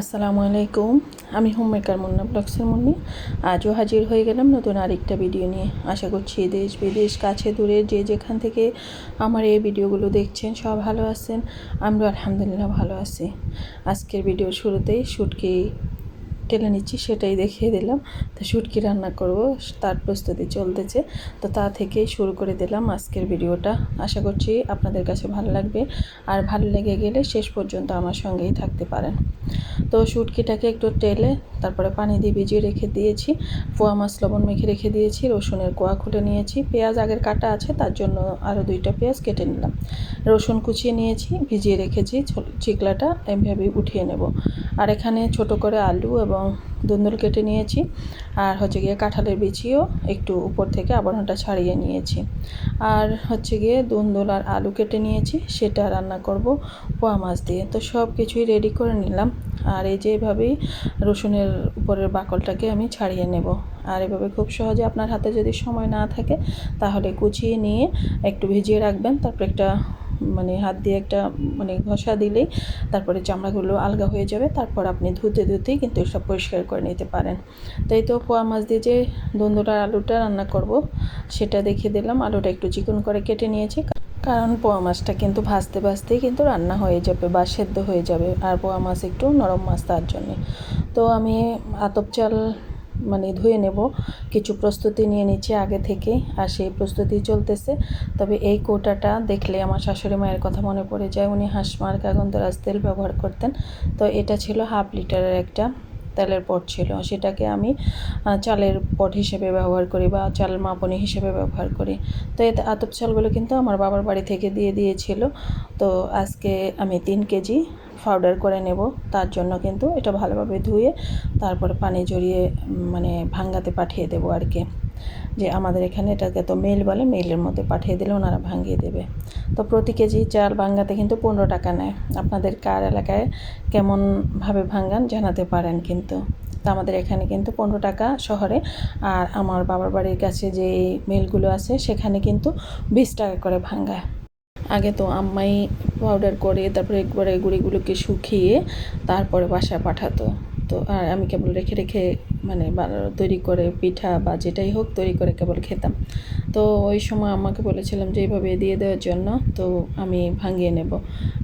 আসসালামু আলাইকুম। আমি হোম মেকার মুন্না ব্লগসের মুন্নি। আজও হাজির হয়ে গেলাম নতুন আরেকটা ভিডিও নিয়ে। আশা করছি দেশ, বিদেশ, কাছে, দূরে, যে যেখান থেকে আমার এই ভিডিওগুলো দেখছেন, সব ভালো আছেন। আমরা আলহামদুলিল্লাহ ভালো আছি। আজকের ভিডিও শুরুতেই শুটকি টেলে নিচ্ছি, সেটাই দেখিয়ে দিলাম। তো শুটকি রান্না করব, তার প্রস্তুতি চলতেছে। তো তা থেকেই শুরু করে দিলাম আজকের ভিডিওটা। আশা করছি আপনাদের কাছে ভালো লাগবে। আর ভালো লেগে গেলে শেষ পর্যন্ত আমার সঙ্গেই থাকতে পারেন। তো শুটকিটাকে একটু টেলে, তারপরে পানি দিয়ে ভিজিয়ে রেখে দিয়েছি। পোয়া মাছ লবণ মেখে রেখে দিয়েছি, রসুনের কোয়া খুঁটে নিয়েছি। পেঁয়াজ আগের কাটা আছে, তার জন্য আরও দুইটা পেঁয়াজ কেটে নিলাম। রসুন কুচিয়ে নিয়েছি, ভিজিয়ে রেখেছি চিকলাটা এভাবে উঠিয়ে নেব। আর এখানে ছোট করে আলু এবং দুন্দুল কেটে নিয়েছি। আর হচ্ছে গিয়ে কাঁঠালের বিচিও একটু উপর থেকে আবরণটা ছাড়িয়ে নিয়েছি। আর হচ্ছে গিয়ে দুন্দুল আর আলু কেটে নিয়েছি, সেটা রান্না করব পোয়া মাছ দিয়ে। তো সব কিছুই রেডি করে নিলাম। আর এই যে এভাবেই রসুনের উপরের বাকলটাকে আমি ছাড়িয়ে নেব। আর এভাবে খুব সহজে আপনার হাতে যদি সময় না থাকে, তাহলে কুচিয়ে নিয়ে একটু ভিজিয়ে রাখবেন। তারপর একটা মানে হাত দিয়ে একটা মানে ঘষা দিলেই তারপরে চামড়াগুলো আলগা হয়ে যাবে, তারপর আপনি ধুতে ধুতেই কিন্তু সব পরিষ্কার করে নিতে পারেন। তাই তো পোয়া মাছ দিয়ে যে দন্দুটার আলুটা রান্না করব, সেটা দেখিয়ে দিলাম। আলুটা একটু চিকন করে কেটে নিয়েছি, কারণ পোয়া মাছটা কিন্তু ভাজতে ভাজতেই কিন্তু রান্না হয়ে যাবে বা সেদ্ধ হয়ে যাবে, আর পোয়া মাছ একটু নরম মাছ তার জন্যে। তো আমি আতপ চাল মানে ধুয়ে নেব। কিছু প্রস্তুতি নিয়ে নিচ্ছে আগে থেকে, আর সেই প্রস্তুতি চলতেছে। তবে এই কোটাটা দেখলে আমার শাশুড়ি মায়ের কথা মনে পড়ে যায়। উনি হাঁস মার্কা গন্ধরাজ তেল ব্যবহার করতেন। তো এটা ছিল হাফ লিটারের একটা তেলের পট ছিল, সেটাকে আমি চালের পট হিসেবে ব্যবহার করি বা চাল মাপনি হিসেবে ব্যবহার করি। তো এতে আতপ চালগুলো কিন্তু আমার বাবার বাড়ি থেকে দিয়ে দিয়েছিল। তো আজকে আমি তিন কেজি পাউডার করে নেব, তার জন্য কিন্তু এটা ভালোভাবে ধুয়ে তারপর পানি জড়িয়ে মানে ভাঙ্গাতে পাঠিয়ে দেবো আর কি। যে আমাদের এখানে এটাকে তো মেল বলে মেলের মধ্যে পাঠিয়ে দিলে ওনারা ভাঙিয়ে দেবে। তো প্রতি কেজি চাল ভাঙ্গাতে কিন্তু পনেরো টাকা নেয়। আপনাদের কার এলাকায় কেমনভাবে ভাঙ্গান জানাতে পারেন কিন্তু। তো আমাদের এখানে কিন্তু পনেরো টাকা শহরে। আর আমার বাবার বাড়ির কাছে যে মিলগুলো আছে, সেখানে কিন্তু বিশ টাকা করে ভাঙ্গায়। আগে তো আম্মাই পাউডার করে, তারপরে একবারে গুঁড়িগুলোকে শুকিয়ে তারপরে বাসায় পাঠাতো। তো আর আমি কেবল রেখে রেখে মানে তৈরি করে পিঠা বা যেটাই হোক তৈরি করে কেবল খেতাম। তো ওই সময় আমাকে বলেছিলাম যে এইভাবে দিয়ে দেওয়ার জন্য, তো আমি ভাঙিয়ে নেব।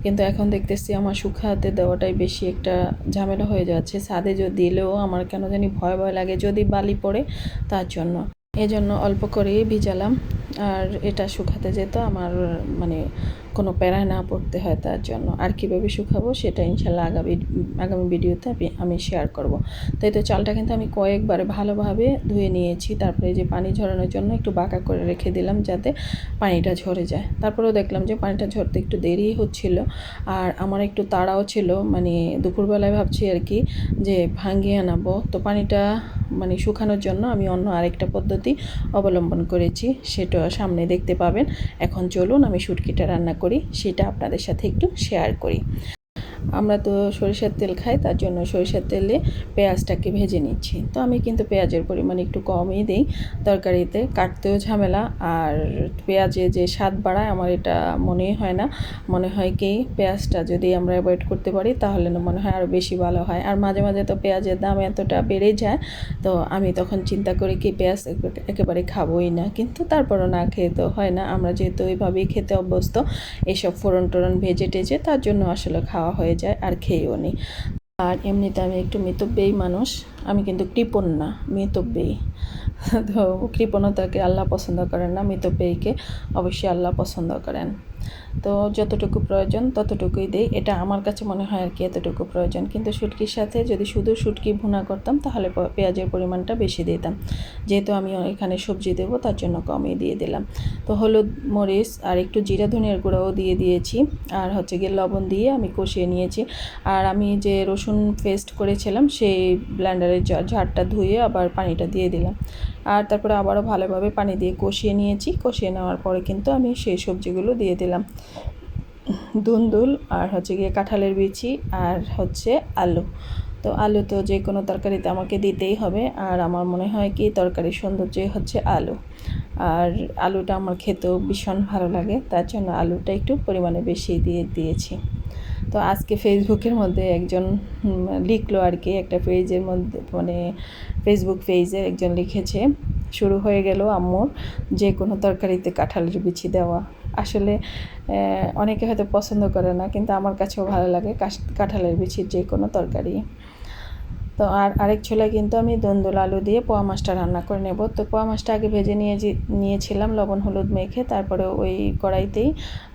কিন্তু এখন দেখতেছি আমার শুকাতে দেওয়াটাই বেশি একটা ঝামেলা হয়ে যাচ্ছে। ছাদে যদি দিলেও আমার কেন জানি ভয় ভয় লাগে, যদি বালি পড়ে তার জন্য। এজন্য অল্প করেই ভিজালাম। আর এটা শুকাতে যেত, আমার মানে কোনো প্যারায় না পড়তে হয় তার জন্য। আর কীভাবে শুকাবো সেটা ইনশাল্লাহ আগামী আগামী ভিডিওতে আমি শেয়ার করব। তাই তো চালটা কিন্তু আমি কয়েকবার ভালোভাবে ধুয়ে নিয়েছি। তারপরে যে পানি ঝরানোর জন্য একটু বাঁকা করে রেখে দিলাম যাতে পানিটা ঝরে যায়। তারপরেও দেখলাম যে পানিটা ঝরতে একটু দেরি হচ্ছিল। আর আমার একটু তাড়াও ছিল মানে দুপুরবেলায় ভাবছি আর কি যে ভাঙিয়ে আনাবো। তো পানিটা মানে শুকানোর জন্য আমি অন্য আরেকটা পদ্ধতি অবলম্বন করেছি। সেটা সামনে দেখতে পাবেন। এখন চলুন আমি সুটকিটা রান্না করি, সেটা আপনাদের সাথে একটু শেয়ার করি। আমরা তো সরিষার তেল খাই, তার জন্য সরিষার তেলে পেঁয়াজটাকে ভেজে নিচ্ছি। তো আমি কিন্তু পেঁয়াজের পরিমাণ একটু কমই দিই তরকারিতে, কাটতেও ঝামেলা। আর পেঁয়াজে যে স্বাদ বাড়ায়, আমার এটা মনেই হয় না। মনে হয় কি, পেঁয়াজটা যদি আমরা অ্যাভয়েড করতে পারি, তাহলে মনে হয় আরও বেশি ভালো হয়। আর মাঝে মাঝে তো পেঁয়াজের দাম এতটা বেড়ে যায়, তো আমি তখন চিন্তা করি কি, পেঁয়াজ একেবারে খাবোই না। কিন্তু তারপরও না খেয়ে তো হয় না। আমরা যেহেতু ওইভাবেই খেতে অভ্যস্ত, এসব ফোড়ন টোরন ভেজে টেজে তার জন্য আসলে খাওয়া হয়ে যায় আর খেয়েও নিই। আর এমনিতে আমি একটু মিতব্যেই মানুষ, আমি কিন্তু কৃপণ না মিতব্যেই তো কৃপণতাকে আল্লাহ পছন্দ করেন না, মিতব্যয়ীকে অবশ্যই আল্লাহ পছন্দ করেন। তো যতটুকু প্রয়োজন ততটুকুই দেই। এটা আমার কাছে মনে হয় আর কি এতটুকু প্রয়োজন। কিন্তু শুটকির সাথে যদি শুধু শুটকি ভুনা করতাম তাহলে পেঁয়াজের পরিমাণটা বেশি দিতাম। যেহেতু আমি এখানে সবজি দেবো তার জন্য কমই দিয়ে দিলাম। তো হলুদ, মরিচ আর একটু জিরা ধনিয়ার গুঁড়াও দিয়ে দিয়েছি। আর হচ্ছে গিয়ে লবণ দিয়ে আমি কষিয়ে নিয়েছি। আর আমি যে রসুন পেস্ট করেছিলাম সেই ব্ল্যান্ডারের ঝাড়টা ধুয়ে আবার পানিটা দিয়ে দিলাম। আর তারপরে আবারও ভালোভাবে পানি দিয়ে কষিয়ে নিয়েছি। কষিয়ে নেওয়ার পরে কিন্তু আমি সেই সবজিগুলো দিয়ে দিলাম। দুন্দুল আর হচ্ছে গিয়ে কাঁঠালের বিচি আর হচ্ছে আলু। তো আলু তো যে কোনো তরকারিতে আমাকে দিতেই হবে। আর আমার মনে হয় কি তরকারির সৌন্দর্যই হচ্ছে আলু। আর আলুটা আমার খেতেও ভীষণ ভালো লাগে, তার জন্য আলুটা একটু পরিমাণে বেশি দিয়ে দিয়েছি। তো আজকে ফেসবুকের মধ্যে একজন লিখলো আর কি, একটা পেজের মধ্যে মানে ফেসবুক পেজে একজন লিখেছে, শুরু হয়ে গেল আম্মুর যে কোনো তরকারিতে কাঁঠালের বিচি দেওয়া। আসলে অনেকে হয়তো পছন্দ করে না, কিন্তু আমার কাছেও ভালো লাগে কাঁঠালের বিচির যে কোনো তরকারি। তো আর আরেক ছোলা কিন্তু আমি দন্দুল আলু দিয়ে পোয়া মাছটা রান্না করে নেব। তো পোয়া মাছটা আগে ভেজে নিয়ে নিয়েছিলাম লবণ হলুদ মেখে, তারপরে ওই কড়াইতেই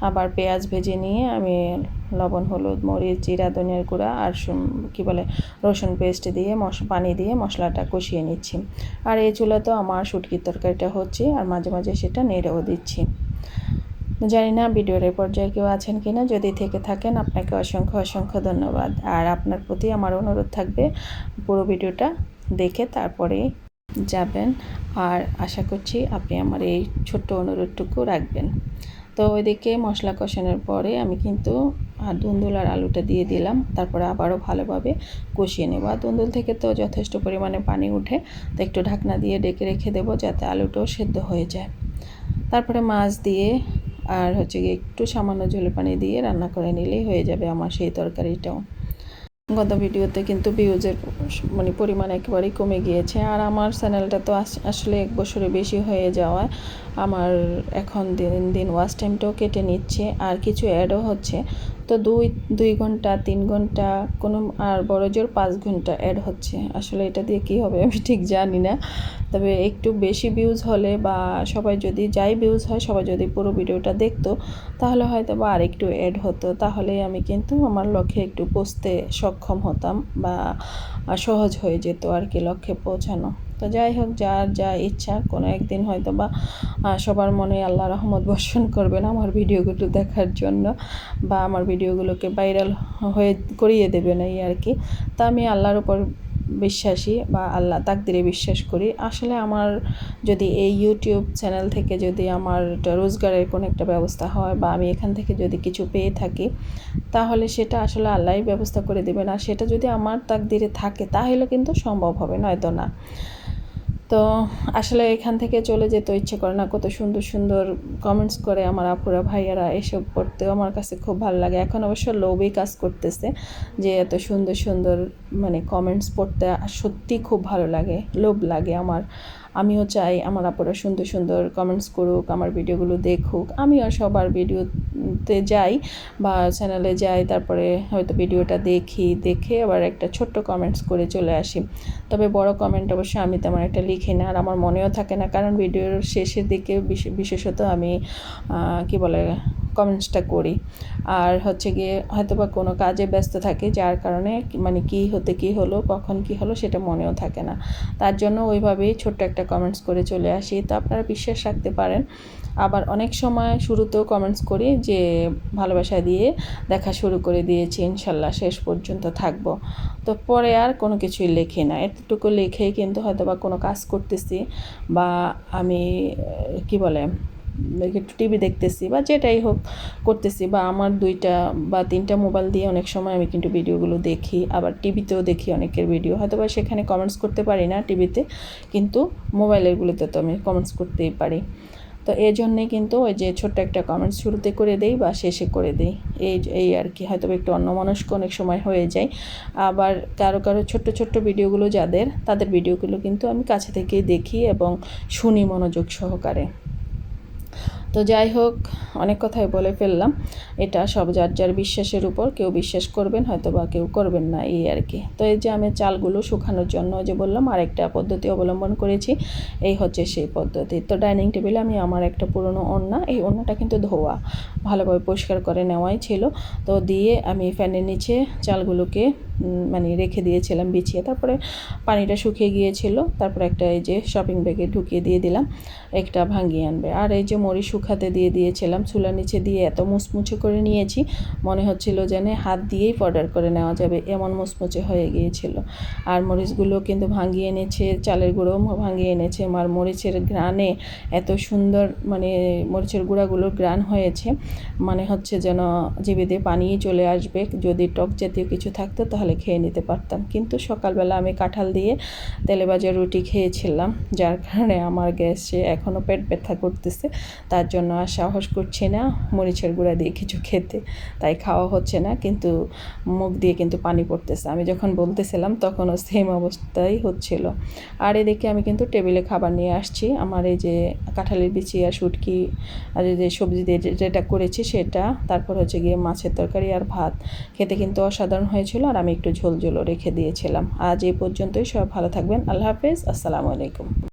আবার পেঁয়াজ ভেজে নিয়ে আমি লবণ হলুদ, মরিচ, জিরা, ধনিয়ার গুঁড়া আর কি বলে, রসুন পেস্ট দিয়ে মশ, পানি দিয়ে মশলাটা কষিয়ে নিচ্ছি। আর এই চুলা তো আমার শুটকির তরকারিটা হচ্ছে, আর মাঝে মাঝে সেটা নেড়েও দিচ্ছি। জানি না ভিডিওর এ পর্যায়ে কেউ আছেন কিনা, যদি থেকে থাকেন আপনাকে অসংখ্য অসংখ্য ধন্যবাদ। আর আপনার প্রতি আমার অনুরোধ থাকবে পুরো ভিডিওটা দেখে তারপরে যাবেন। আর আশা করছি আপনি আমার এই ছোট্ট অনুরোধটুকু রাখবেন। তো ওইদিকে মশলা কষানোর পরে আমি কিন্তু আর দুন্দুল আর আলুটা দিয়ে দিলাম। তারপরে আবারও ভালোভাবে কষিয়ে নেব। আর দুন্দুল থেকে তো যথেষ্ট পরিমাণে পানি উঠে, তো একটু ঢাকনা দিয়ে ডেকে রেখে দেবো যাতে আলুটাও সেদ্ধ হয়ে যায়। তারপরে মাছ দিয়ে আর হচ্ছে গিয়ে একটু সামান্য ঝোলে পানি দিয়ে রান্না করে নিলেই হয়ে যাবে আমার সেই তরকারিটাও। গত ভিডিওতে কিন্তু ভিউজের মানে পরিমাণ একেবারেই কমে গিয়েছে আর আমার চ্যানেলটা তো আস- আসলে এক বছরে বেশি হয়ে যাওয়ায় আমার এখন দিন দিন ওয়াচ টাইমটাও কেটে নিচ্ছে আর কিছু অ্যাডও হচ্ছে। তো দুই দুই ঘণ্টা, তিন ঘণ্টা, কোনো আর বড় জোর পাঁচ ঘণ্টা অ্যাড হচ্ছে। আসলে এটা দিয়ে কী হবে আমি ঠিক জানি না। তবে একটু বেশি ভিউজ হলে বা সবাই যদি যাই ভিউজ হয়, সবাই যদি পুরো ভিডিওটা দেখতো, তাহলে হয়তো বা আরেকটু অ্যাড হতো। তাহলে আমি কিন্তু আমার লক্ষ্যে একটু পৌঁছতে সক্ষম হতাম বা সহজ হয়ে যেত আর কি লক্ষ্যে পৌঁছানো। তো যাই হোক, যার যা ইচ্ছা, কোনো একদিন হয়তো বা সবার মনে আল্লাহ রহমত বর্ষণ করবেন আমার ভিডিওগুলো দেখার জন্য বা আমার ভিডিওগুলোকে ভাইরাল হয়ে, করিয়ে দেবেন এই আর কি। তা আমি আল্লাহর উপর বিশ্বাসী বা আল্লাহ তাকদিরে বিশ্বাস করি। আসলে আমার যদি এই ইউটিউব চ্যানেল থেকে যদি আমার রোজগারের কোনো একটা ব্যবস্থা হয় বা আমি এখান থেকে যদি কিছু পেয়ে থাকি, তাহলে সেটা আসলে আল্লাহই ব্যবস্থা করে দেবেন। আর সেটা যদি আমার তাকদিরে থাকে, তাহলে কিন্তু সম্ভব হবে, নয়তো না। তো আসলে এখান থেকে চলে যেতে ইচ্ছে করে না। কত সুন্দর সুন্দর কমেন্টস করে আমার আপুরা, ভাইয়ারা এসব পড়তেও আমার কাছে খুব ভালো লাগে। এখন অবশ্য লোভই কাজ করতেছে যে এত সুন্দর সুন্দর মানে কমেন্টস পড়তে সত্যি খুব ভালো লাগে, লোভ লাগে আমার। আমিও চাই আমার আপুরা সুন্দর সুন্দর কমেন্টস করুক, আমার ভিডিওগুলো দেখুক। আমিও সবার ভিডিওতে যাই বা চ্যানেলে যাই, তারপরে হয়তো ভিডিওটা দেখি, দেখে আবার একটা ছোট্ট কমেন্টস করে চলে আসি। তবে বড় কমেন্ট অবশ্য আমি তেমন একটা লিখি না আর আমার মনেও থাকে না, কারণ ভিডিওর শেষের দিকে বিশে- বিশেষত আমি কি বলে কমেন্টসটা করি। আর হচ্ছে গিয়ে হয়তো বা কোনো কাজে ব্যস্ত থাকি, যার কারণে মানে কি হতে কি হলো, কখন কি হলো সেটা মনেও থাকে না। তার জন্য ওইভাবেই ছোট্ট একটা কমেন্টস করে চলে আসি। তো আপনারা বিশ্বাস রাখতে পারেন, আবার অনেক সময় শুরুতেও কমেন্টস করি যে, ভালোবাসা দিয়ে দেখা শুরু করে দিয়েছি, ইনশাল্লাহ শেষ পর্যন্ত থাকব। তো পরে আর কোনো কিছুই লেখি না। এতটুকু লিখেই কিন্তু হয়তো বা কোনো কাজ করতেছি বা আমি, কি বলে একটু টিভি দেখতেছি বা যেটাই হোক করতেছি বা আমার দুইটা বা তিনটা মোবাইল দিয়ে অনেক সময় আমি কিন্তু ভিডিওগুলো দেখি, আবার টিভিতেও দেখি অনেকের ভিডিও হয়তো বা সেখানে কমেন্টস করতে পারি না টিভিতে কিন্তু মোবাইলেরগুলোতে তো আমি কমেন্টস করতেই পারি। তো এই জন্যে কিন্তু ওই যে ছোট্ট একটা কমেন্টস শুরুতে করে দেই বা শেষে করে দেই। এই এই আর কি হয়তো একটু অন্যমনস্ক অনেক সময় হয়ে যায়। আবার কারও কারও ছোট্ট ছোট্ট ভিডিওগুলো যাদের, তাদের ভিডিওগুলো কিন্তু আমি কাছে থেকেই দেখি এবং শুনি মনোযোগ সহকারে। তো যাই হোক, অনেক কথাই বলে ফেললাম। এটা সব যার যার বিশ্বাসের উপর, কেউ বিশ্বাস করবেন হয়তো বা কেউ করবেন না, এই আর কি। তো এই যে আমি চালগুলো শুকানোর জন্য যে বললাম, আরেকটা পদ্ধতি অবলম্বন করেছি, এই হচ্ছে সেই পদ্ধতি। তো ডাইনিং টেবিলে আমি আমার একটা পুরনো ওড়না, এই ওড়নাটা কিন্তু ধোয়া, ভালোভাবে পরিষ্কার করে নেওয়াই ছিল। তো দিয়ে আমি ফ্যানের নিচে চালগুলোকে মানে রেখে দিয়েছিলাম, বিছিয়ে। তারপরে পানিটা শুকিয়ে গিয়েছিল। তারপরে একটা এই যে শপিং ব্যাগে ঢুকিয়ে দিয়ে দিলাম, একটা ভাঙিয়ে আনবে। আর এই যে মরি শুকাতে দিয়ে দিয়েছিলাম, চুলার নিচে দিয়ে এত মুচমুচে করে নিয়েছি, মনে হচ্ছিল যেন হাত দিয়েই পাউডার করে নেওয়া যাবে, এমন মুচমুচে হয়ে গিয়েছিল। আর মরিচগুলো কিন্তু ভাঙিয়ে এনেছে, চালের গুঁড়ো ভাঙিয়ে এনেছে। আর মরিচের গ্রানে এত সুন্দর মানে মরিচের গুঁড়াগুলোর গ্রান হয়েছে মানে হচ্ছে যেন জিভে দিয়ে পানি চলে আসবে। যদি টক জাতীয় কিছু থাকতো তাহলে সকালে খেয়ে নিতে পারতাম। কিন্তু সকালবেলা আমি কাঁঠাল দিয়ে তেলে ভাজা রুটি খেয়েছিলাম, যার কারণে আমার গ্যাসে এখনও পেট ব্যথা করতেছে, তার জন্য আর সাহস করছি না মরিচের গুঁড়া দিয়ে কিছু খেতে। তাই খাওয়া হচ্ছে না, কিন্তু মুখ দিয়ে কিন্তু পানি পড়তেছে। আমি যখন বলতেছিলাম, তখনও সেম অবস্থাই হচ্ছিল। আর এদিকে আমি কিন্তু টেবিলে খাবার নিয়ে আসছি। আমার এই যে কাঁঠালের বিচি আর শুটকি আর যে সবজি দিয়ে যেটা করেছি সেটা, তারপর হচ্ছে গিয়ে মাছের তরকারি আর ভাত। খেতে কিন্তু অসাধারণ হয়েছিল আর আমি একটু ঝোলঝোলো রেখে দিয়েছিলাম। আজ এই পর্যন্তই সব ভালো থাকবেন। আল্লাহ হাফেজ। আসসালামু আলাইকুম।